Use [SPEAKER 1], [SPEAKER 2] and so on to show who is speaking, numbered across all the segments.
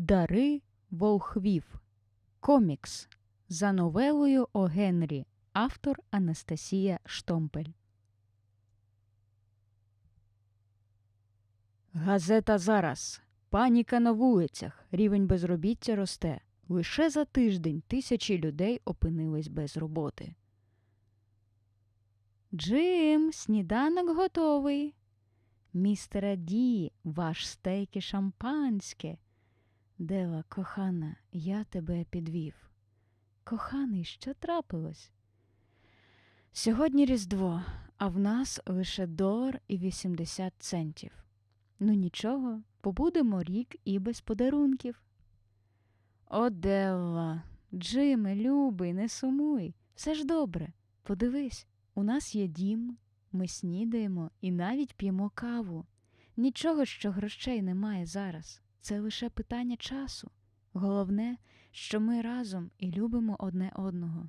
[SPEAKER 1] Дари волхвів. Комікс за новелою О Генрі. Автор Анастасія Штомпель. Газета зараз. Паніка на вулицях. Рівень безробіття росте. Лише за тиждень тисячі людей опинились без роботи. Джим, сніданок готовий. Містере Ді, ваш стейк і шампанське. Дева, кохана, я тебе підвів. Коханий, що трапилось? Сьогодні Різдво, а в нас лише долар і 80 центів. Ну нічого, побудемо рік і без подарунків. О, Делла, Джиме, любий, не сумуй. Все ж добре. Подивись, у нас є дім, ми снідаємо і навіть п'ємо каву. Нічого, що грошей немає зараз. Це лише питання часу. Головне, що ми разом і любимо одне одного.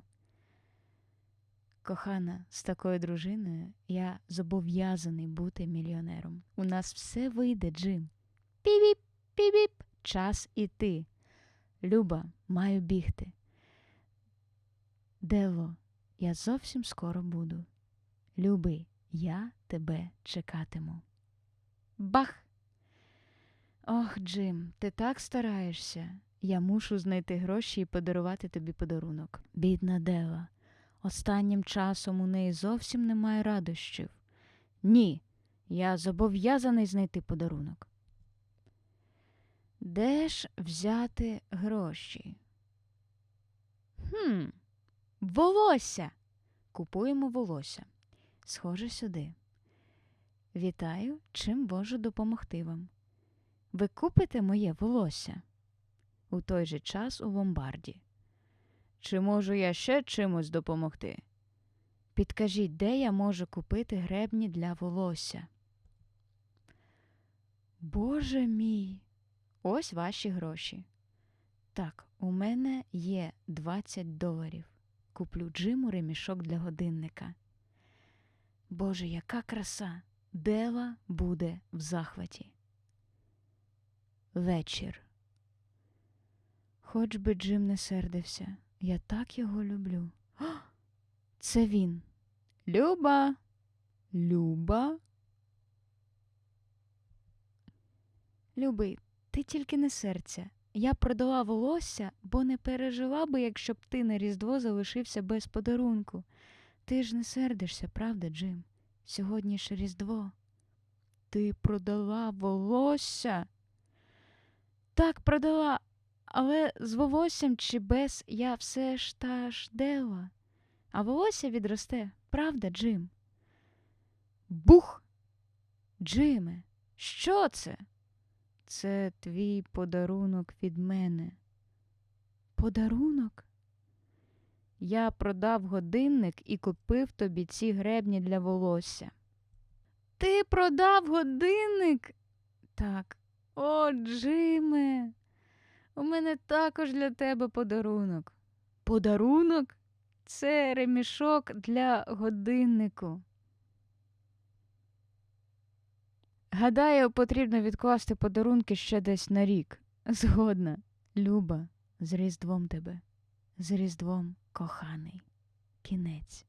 [SPEAKER 1] Кохана, з такою дружиною я зобов'язаний бути мільйонером. У нас все вийде, Джим. Піп-піп, піп-піп, час іти. Люба, маю бігти. Дело, я зовсім скоро буду. Любий, я тебе чекатиму. Бах! Ох, Джим, ти так стараєшся. Я мушу знайти гроші і подарувати тобі подарунок. Бідна Дела. Останнім часом у неї зовсім немає радощів. Ні, я зобов'язаний знайти подарунок. Де ж взяти гроші? Хм, волосся. Купуємо волосся. Схоже сюди. Вітаю, чим можу допомогти вам. Ви купите моє волосся? У той же час у ломбарді. Чи можу я ще чимось допомогти? Підкажіть, де я можу купити гребні для волосся? Боже мій, ось ваші гроші. Так, у мене є 20 доларів. Куплю Джиму ремішок для годинника. Боже, яка краса! Дела буде в захваті. Вечір. Хоч би Джим не сердився, я так його люблю. О, це він. Люба. Люба. Любий, ти тільки не серця. Я продала волосся, бо не пережила би, якщо б ти на Різдво залишився без подарунку. Ти ж не сердишся, правда, Джим? Сьогодні ж Різдво. Ти продала волосся? Так, продала, але з волоссям чи без я все ж та ж дела. А волосся відросте, правда, Джим? Бух! Джиме, що це? Це твій подарунок від мене. Подарунок? Я продав годинник і купив тобі ці гребні для волосся. Ти продав годинник? Так. О, Джиме, у мене також для тебе подарунок. Подарунок? Це ремішок для годиннику. Гадаю, потрібно відкласти подарунки ще десь на рік. Згодна, Люба, з Різдвом тебе, з Різдвом коханий. Кінець.